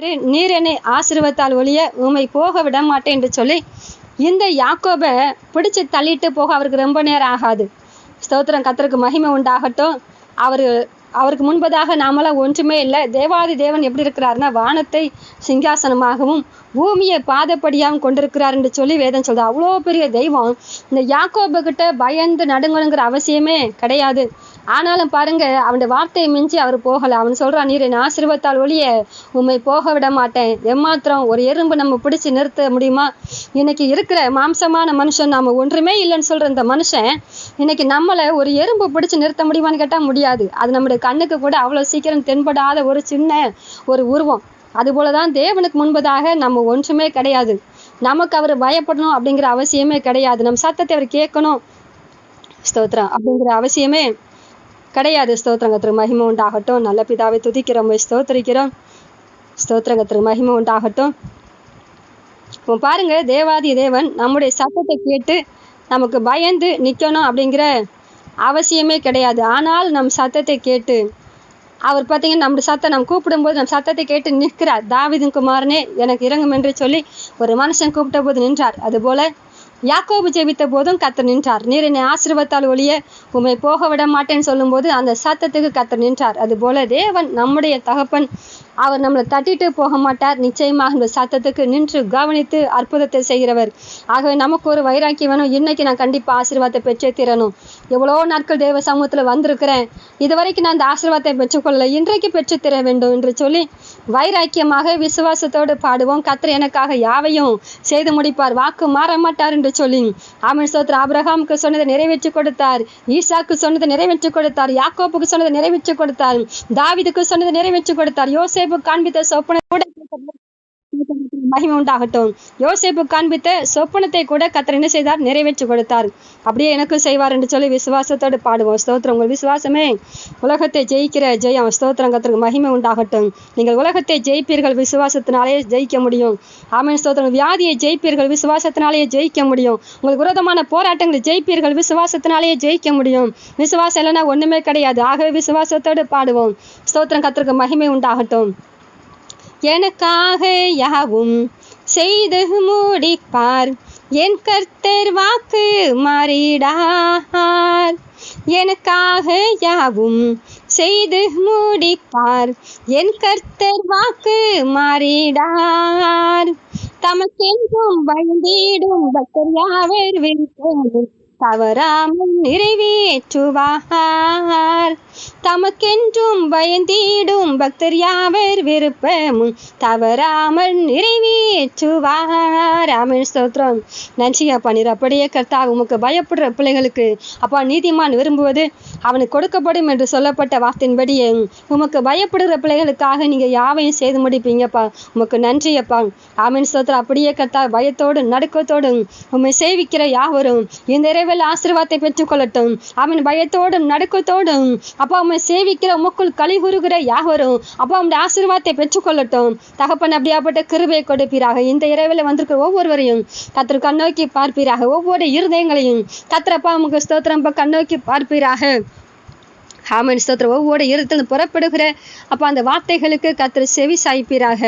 பாரு நீர் என்னை ஆசிர்வத்தால் ஒழிய உமை போக விட மாட்டேன் என்று சொல்லி இந்த யாக்கோபை பிடிச்சு தள்ளிட்டு போக அவருக்கு ரொம்ப நேரம் ஆகாது. ஸ்தோத்திரம் கத்தருக்கு மகிமை உண்டாகட்டும். அவர் அவருக்கு முன்பதாக நாமெல்லாம் ஒன்றுமே இல்லை. தேவாதி தேவன் எப்படி இருக்கிறாருன்னா வானத்தை சிங்காசனமாகவும் பூமியை பாதப்படியாக கொண்டிருக்கிறார் என்று சொல்லி வேதம் சொல்றது அவ்வளோ பெரிய தெய்வம். இந்த யாக்கோபுகிட்ட பயந்து நடுங்கணுங்கிற அவசியமே கிடையாது. ஆனாலும் பாருங்க அவனுடைய வார்த்தையை மிஞ்சி அவர் போகல. அவன் சொல்றான் நீர் என் ஆசீர்வத்தால் ஒழிய உம்மை போக விட மாட்டேன். எம்மாத்திரம் ஒரு எறும்பு நம்ம பிடிச்சு நிறுத்த முடியுமா? இன்னைக்கு இருக்கிற மாம்சமான மனுஷன் நாம ஒன்றுமே இல்லைன்னு சொல்ற இந்த மனுஷன் இன்னைக்கு நம்மளை ஒரு எறும்பு பிடிச்சு நிறுத்த முடியுமான்னு கேட்டா முடியாது. அது நம்முடைய கண்ணுக்கு கூட அவ்வளவு சீக்கிரம் தென்படாத ஒரு சின்ன ஒரு உருவம். அதுபோலதான் தேவனுக்கு முன்பதாக நம்ம ஒன்றுமே கிடையாது. நமக்கு அவர் பயப்படணும் அப்படிங்கிற அவசியமே கிடையாது. நம்ம சத்தத்தை அவர் கேட்கணும். ஸ்தோத்திரம். அப்படிங்கிற அவசியமே கிடையாது. ஸ்தோத்திரங்கத்திற்கு மகிமை உண்டாகட்டும். நல்ல பிதாவை துதிக்கிறோம். ஸ்தோத்திரிக்கிறோம். ஸ்தோத்திரங்கத்திற்கு மகிமை உண்டாகட்டும். இப்போ பாருங்க தேவாதி தேவன் நம்முடைய சத்தத்தை கேட்டு நமக்கு பயந்து நிக்கணும் அப்படிங்கிற அவசியமே கிடையாது. ஆனால் நம் சத்தத்தை கேட்டு அவர் பார்த்தீங்கன்னா நம்ம சத்தம் நம்ம கூப்பிடும்போது நம்ம சத்தத்தை கேட்டு நிற்கிறார். தாவிதன் குமாரனே எனக்கு இறங்கும் என்று சொல்லி ஒரு மனுஷன் கூப்பிட்ட போது நின்றார். அதுபோல யாக்கோபு ஜெபித்த போதும் கத்தர் நின்றார். நீர் என்னை ஆசீர்வத்தால் ஒழிய உம்மை போக விட மாட்டேன்னு சொல்லும்போது அந்த சத்தத்துக்கு கத்தர் நின்றார். அதுபோல தேவன் நம்முடைய தகப்பன் அவர் நம்மளை தட்டிட்டு போக மாட்டார். நிச்சயமாக இந்த சத்தத்துக்கு நின்று கவனித்து அற்புதத்தை செய்கிறவர். ஆகவே நமக்கு ஒரு வைராக்கியம் வேணும். இன்னைக்கு நான் கண்டிப்பாக ஆசீர்வாதத்தை பெற்றே தீரணும். எவ்வளோ நாட்கள் தேவ சமூகத்தில் வந்திருக்கிறேன். இதுவரைக்கும் நான் அந்த ஆசீர்வாதத்தை பெற்றுக்கொள்ளல. இன்றைக்கு பெற்று தர வேண்டும் என்று சொல்லி வைராக்கியமாக விசுவாசத்தோடு பாடுவோம். கத்திர எனக்காக யாவையும் செய்து முடிப்பார். வாக்கு மாற மாட்டார் என்று சொல்லி. ஆமன். சோத்ர ஆபிரகாமுக்கு சொன்னதை நிறைவேற்றி கொடுத்தார். ஈசாக்கு சொன்னதை நிறைவேற்றி கொடுத்தார். யாக்கோப்புக்கு சொன்னதை நிறைவேற்றி கொடுத்தார். தாவிதுக்கு சொன்னதை நிறைவேற்றி கொடுத்தார். யோசேப்பு காண்பித்த சொப்பனை கூட மகிமை உண்டாகட்டும். யோசிப்பு காண்பித்த சொப்பனத்தை கூட கத்தர் என்ன செய்தார்? நிறைவேற்றி கொடுத்தார். அப்படியே எனக்கும் செய்வார் என்று சொல்லி விசுவாசத்தோடு பாடுவோம். ஸ்தோத்திரம். உங்கள் விசுவாசமே உலகத்தை ஜெயிக்கிற ஜெயம். ஸ்தோத்திரம். கத்தருக்கு மகிமை உண்டாகட்டும். நீங்கள் உலகத்தை ஜெயிப்பீர்கள். விசுவாசத்தினாலே ஜெயிக்க முடியும். ஆமீன். ஸ்தோத்திரம். வியாதியை ஜெயிப்பீர்கள். விசுவாசத்தினாலேயே ஜெயிக்க முடியும். உங்களுக்கு விரோதமான போராட்டங்களை ஜெயிப்பீர்கள். விசுவாசத்தினாலேயே ஜெயிக்க முடியும். விசுவாசம் இல்லைன்னா ஒண்ணுமே கிடையாது. ஆகவே விசுவாசத்தோடு பாடுவோம். ஸ்தோத்திரம். கத்தருக்கு மகிமை உண்டாகட்டும். எனக்காக யாவும் செய்து மூடிப்பார். என் கர்த்தர் வாக்கு மாறிடார். எனக்காக யாவும் செய்து மூடிப்பார். என் கர்த்தர் வாக்கு மாறிடார். தமக்கென்றும் பயந்திடும் பக்தர் யாவர் விருப்பம் தவறாமல் நிறைவேற்றுவார். தமக்கென்றும் பயந்தீடும் பக்தர் யாவர் விருப்பமும் தவறாமல் நிறைவேற்றுவார். ஆமென். ஸ்தோத்ரம் நன்றி அப்பா. நீர் அப்படியே கர்த்தா உமக்கு பயப்படுற பிள்ளைகளுக்கு அப்பா நீதிமான் விரும்புவது அவனுக்கு கொடுக்கப்படும் என்று சொல்லப்பட்ட வார்த்தையின்படியே உமக்கு பயப்படுகிற பிள்ளைகளுக்காக நீங்க யாவையும் செய்து முடிப்பீங்கப்பா உமக்கு நன்றி அப்பா. ஆமென். ஸ்தோத்திரம். அப்படியே கர்த்தா பயத்தோடும் நடுக்கத்தோடும் உம்மை சேவிக்கிற யாவரும் இந்த இரவில் ஆசீர்வாதத்தை பெற்றுக்கொள்ளட்டும். அவன் பயத்தோடும் நடுக்கத்தோடும் அப்பா உம்மை சேவிக்கிற உமக்குள் களி கூறுகிற யாவரும் அப்பா அவனுடைய ஆசீர்வாதத்தை பெற்றுக்கொள்ளட்டும். தகப்பன் அப்படியாப்பட்ட கிருபையை கொடுப்பீராக. இந்த இரவில் வந்திருக்கிற ஒவ்வொருவரையும் கத்திர கண்ணோக்கி பார்ப்பீராக. ஒவ்வொரு இருதயங்களையும் கத்திரப்பா உமக்கு ஸ்தோத்திரம் கண்ணோக்கி பார்ப்பீராக. ஆமன். ஸ்தோத்திரம். ஒவ்வொரு இருதத்தில் புறப்படுகிற அப்போ அந்த வார்த்தைகளுக்கு கத்திர செவி சாய்ப்பீராக.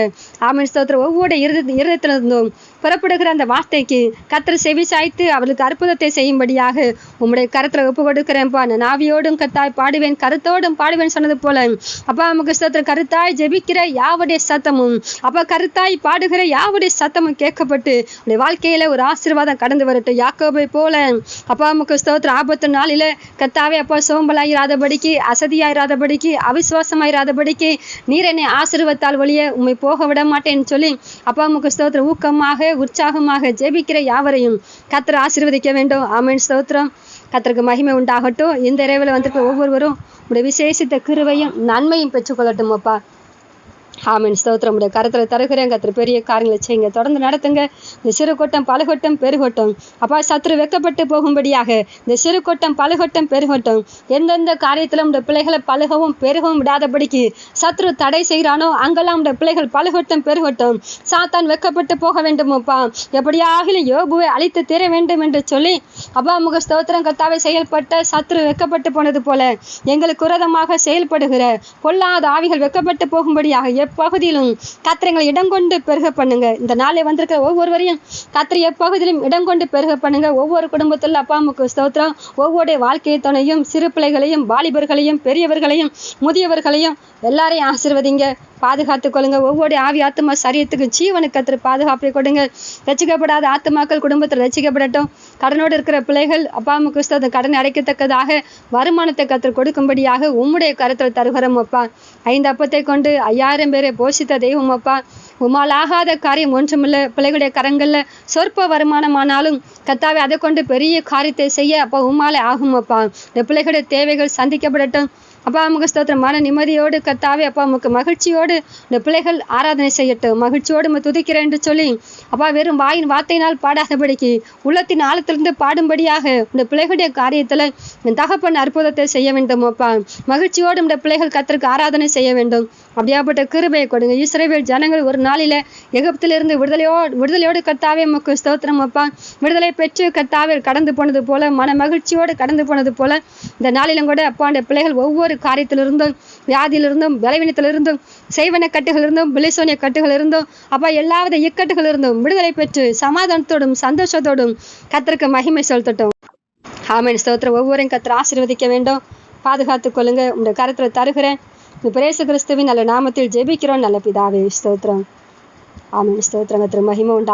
ஆமன். ஸ்தோத்திரம். ஒவ்வொரு இருத இருதத்திலிருந்தும் புறப்படுகிற அந்த வார்த்தைக்கு கத்திர செவி சாய்த்து அவளுக்கு அற்புதத்தை செய்யும்படியாக உம்முடைய கருத்தில் ஒப்பு கொடுக்கிறேன்ப்பா நான் நாவியோடும் கத்தாய் பாடுவேன் கருத்தோடும் பாடுவேன் சொன்னது போல. அப்பா நமக்கு ஸ்தோத்திரம். கருத்தாய் ஜெபிக்கிற யாவுடைய சத்தமும் அப்பா கருத்தாய் பாடுகிற யாவுடைய சத்தமும் கேட்கப்பட்டு உடைய வாழ்க்கையில ஒரு ஆசீர்வாதம் கடந்து வரட்டும். யாக்கோபை போல. அப்பா நமக்கு ஸ்தோத்திரம். ஆபத்து நாளில கத்தாவே அப்பா சோம்பலாயிராதபடிக்கு அசதியாயிராதபடிக்கு அவிசுவாசமாயிராதபடிக்கு நீர் என்னை ஆசீர்வத்தால் வழிய உண்மை போக விட மாட்டேன்னு சொல்லி அப்பா நமக்கு ஸ்தோத்திரம். ஊக்கமாக உற்சாகமாக ஜெபிக்கிற யாவரையும் கத்தர் ஆசீர்வதிக்க வேண்டும். ஆமென். ஸ்தோத்திரம். கத்தருக்கு மகிமை உண்டாகட்டும். இந்த இரவில் வந்திருக்க ஒவ்வொருவரும் உடைய விசேஷித்த கிருவையும் நன்மையும் பெற்றுக்கொள்ளட்டும் அப்பா. ஆமீன். ஸ்தோத்திரம். உடைய கருத்துல தருகிறேன். கத்திர பெரிய காரியங்களை செய்யுங்க. தொடர்ந்து நடத்துங்க. இந்த சிறு கொட்டம் பலகொட்டம் பெருகொட்டம் அப்பா சத்துரு வெக்கப்பட்டு போகும்படியாக இந்த சிறு கொட்டம் பழுகொட்டம் பெருகொட்டம் எந்தெந்த காரியத்தில் உடைய பிள்ளைகளை பழுகவும் பெருகவும் விடாதபடிக்கு சத்ரு தடை செய்கிறானோ அங்கெல்லாம் உடைய பிள்ளைகள் பழுகொட்டம் பெருகொட்டம் சாத்தான் வெக்கப்பட்டு போக வேண்டுமோப்பா எப்படியாக யோபுவை அழித்து தீர வேண்டும் என்று சொல்லி அப்பா முக ஸ்தோத்திரம். கத்தாவை செயல்பட்ட சத்ரு வெக்கப்பட்டு போனது போல எங்களுக்கு உரதமாக செயல்படுகிற பொல்லாத ஆவிகள் வெக்கப்பட்டு போகும்படியாக எப்பகுதியிலும் கத்திரங்களை இடம் கொண்டு பெருக பண்ணுங்க. இந்த நாளை வந்திருக்க ஒவ்வொருவரையும் கத்திர எப்பகுதியிலும் இடம் கொண்டு பெருக பண்ணுங்க. ஒவ்வொரு குடும்பத்தில் அப்பா அம்மாவுக்கு ஸ்தோத்திரம். ஒவ்வொரு வாழ்க்கை துணையும் சிறு பிள்ளைகளையும் வாலிபர்களையும் பெரியவர்களையும் முதியவர்களையும் எல்லாரையும் ஆசிர்வதிங்க. பாதுகாத்துக் கொள்ளுங்க. ஒவ்வொரு ஆவி ஆத்மா சரியத்துக்கு ஜீவனுக்கு கத்திர பாதுகாப்பை கொடுங்க. ரசிக்கப்படாத ஆத்மாக்கள் குடும்பத்தில் ரசிக்கப்படட்டும். கடனோடு இருக்கிற பிள்ளைகள் அப்பா அம்மா கிறிஸ்தவ கடன் அடைக்கத்தக்கதாக வருமானத்தை கத்திர கொடுக்கும்படியாக உம்முடைய கருத்தில் தருகிறோம் அப்பா. ஐந்து அப்பத்தை கொண்டு ஐயாயிரம் பேரை போஷித்த தெய்வம் அப்பா. உமால் ஆகாத காரியம் ஒன்றுமில்லை. பிள்ளைகளுடைய கரங்களில் சொற்ப வருமானமானாலும் கத்தாவை அதை கொண்டு பெரிய காரியத்தை செய்ய அப்பா உமாலே ஆகும் அப்பா. இந்த பிள்ளைகளுடைய தேவைகள் சந்திக்கப்படட்டும். அப்பா அம்முக ஸ்தோத்திரம். மன நிம்மதியோடு கத்தாவே அப்பா அம்முக்கு மகிழ்ச்சியோடு இந்த பிள்ளைகள் ஆராதனை செய்யட்டும். மகிழ்ச்சியோடு நம்ம துதிக்கிறேன் என்று சொல்லி அப்பா வெறும் வாயின் வார்த்தையினால் பாடாதபடிக்கு உள்ளத்தின் ஆழத்திலிருந்து பாடும்படியாக இந்த பிள்ளைகளுடைய காரியத்தில் என் தகப்பன் அற்புதத்தை செய்ய வேண்டும் அப்பா. மகிழ்ச்சியோடு இந்த பிள்ளைகள் கத்திற்கு ஆராதனை செய்ய வேண்டும். அப்படியாப்பட்ட கிருபையை கொடுங்க. இஸ்ரவேல் ஜனங்கள் ஒரு நாளில் எகப்திலிருந்து விடுதலையோடு விடுதலையோடு கத்தாவே உமக்கு ஸ்தோத்திரம் அப்பா. விடுதலை பெற்று கத்தாவே கடந்து போனது போல மன மகிழ்ச்சியோடு கடந்து போனது போல இந்த நாளிலும் கூட அப்பா அந்த பிள்ளைகள் ஒவ்வொரு ஒவ்வொரு காரியத்திலிருந்தும் வியாதியிலிருந்தும் பலவீனத்திலிருந்தும் செய்வன கட்டுகளிலிருந்தும் பிலிசோனிய கட்டுகளிலிருந்தும் அப்பா எல்லாவித இக்கட்டுகளிலிருந்தும் விடுதலை பெற்று சமாதானத்தோடும் சந்தோஷத்தோடும் கத்திற்கு மகிமை செலுத்தட்டும். ஆமேன். ஸ்தோத்திரம். ஒவ்வொரு கத்திர ஆசீர்வதிக்க வேண்டும். பாதுகாத்துக் கொள்ளுங்க. உங்க கருத்தில் தருகிறேன். பிரேச கிறிஸ்துவின் நல்ல நாமத்தில் ஜெபிக்கிறோம். நல்ல பிதாவே ஸ்தோத்திரம். ஆமேன். ஸ்தோத்திரம். கத்திர மகிமை உண்டா